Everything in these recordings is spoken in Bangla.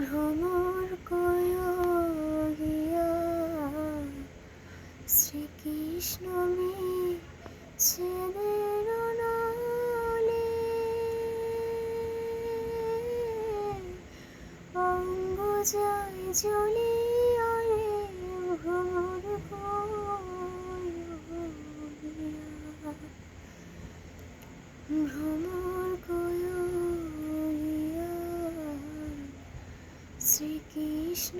ভ্রমর গিয়া শ্রীকৃষ্ণ মে অঙ্গ যায় জ্বলিয়া রে ভ্রমর কয় গিয়া ভ্রমর কয়া শ্রীকৃষ্ণ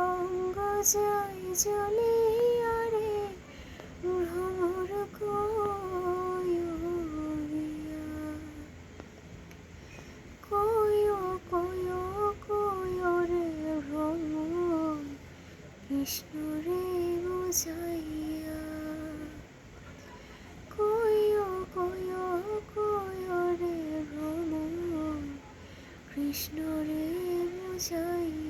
অঙ্গ জয় জ্বলিয়া কৃষ্ণ রে বুঝাইয়া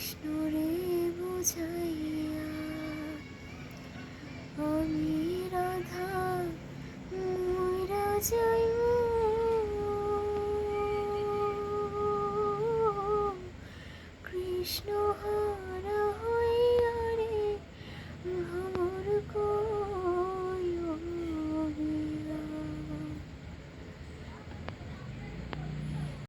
কৃষ্ণ রে বুঝাইয়া আমি রাধা মুইরা যাই কৃষ্ণ হর